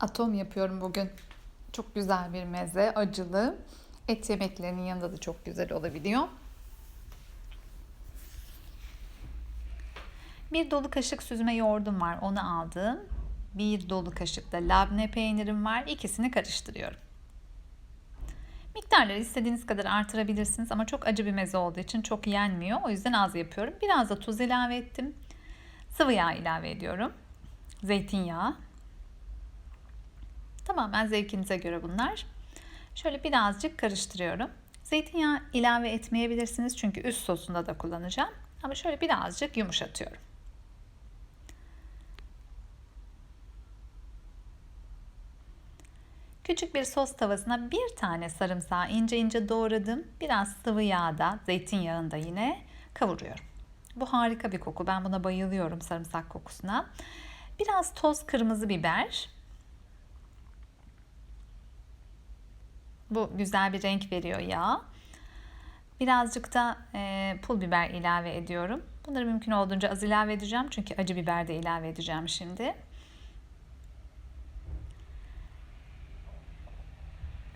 Atom yapıyorum bugün. Çok güzel bir meze, acılı. Et yemeklerinin yanında da çok güzel olabiliyor. Bir dolu kaşık süzme yoğurdum var, onu aldım. Bir dolu kaşık da labne peynirim var. İkisini karıştırıyorum. Miktarları istediğiniz kadar artırabilirsiniz ama çok acı bir meze olduğu için çok yenmiyor. O yüzden az yapıyorum. Biraz da tuz ilave ettim. Sıvı yağ ilave ediyorum. Zeytinyağı. Tamamen zevkinize göre bunlar. Şöyle birazcık karıştırıyorum. Zeytinyağı ilave etmeyebilirsiniz çünkü üst sosunda da kullanacağım. Ama şöyle birazcık yumuşatıyorum. Küçük bir sos tavasına bir tane sarımsağı ince ince doğradım. Biraz sıvı yağda, zeytinyağında yine kavuruyorum. Bu harika bir koku. Ben buna bayılıyorum sarımsak kokusuna. Biraz toz kırmızı biber. Bu güzel bir renk veriyor yağ. Birazcık da e, pul biber ilave ediyorum. Bunları mümkün olduğunca az ilave edeceğim. Çünkü acı biber de ilave edeceğim şimdi.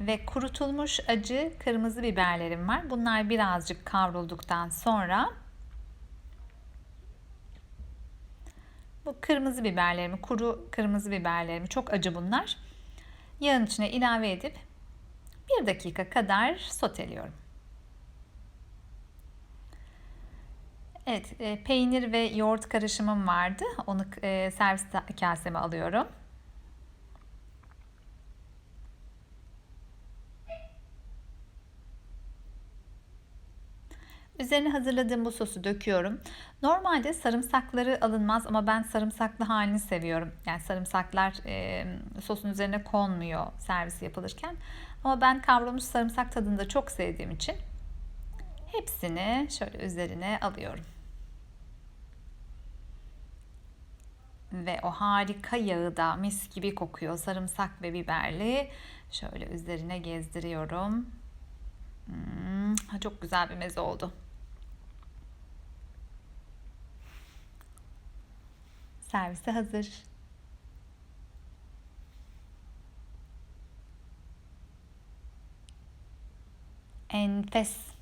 Ve kurutulmuş acı kırmızı biberlerim var. Bunlar birazcık kavrulduktan sonra bu kırmızı biberlerimi, kuru kırmızı biberlerimi çok acı bunlar. Yağın içine ilave edip bir dakika kadar soteliyorum. Evet, e, peynir ve yoğurt karışımım vardı. Onu e, servis kaseme alıyorum. Üzerine hazırladığım bu sosu döküyorum. Normalde sarımsakları alınmaz ama ben sarımsaklı halini seviyorum. Yani sarımsaklar e, sosun üzerine konmuyor servis yapılırken. Ama ben kavrulmuş sarımsak tadını da çok sevdiğim için hepsini şöyle üzerine alıyorum. Ve o harika yağı da mis gibi kokuyor. Sarımsak ve biberli. Şöyle üzerine gezdiriyorum. Hmm, çok güzel bir meze oldu. Servise hazır. Enfes.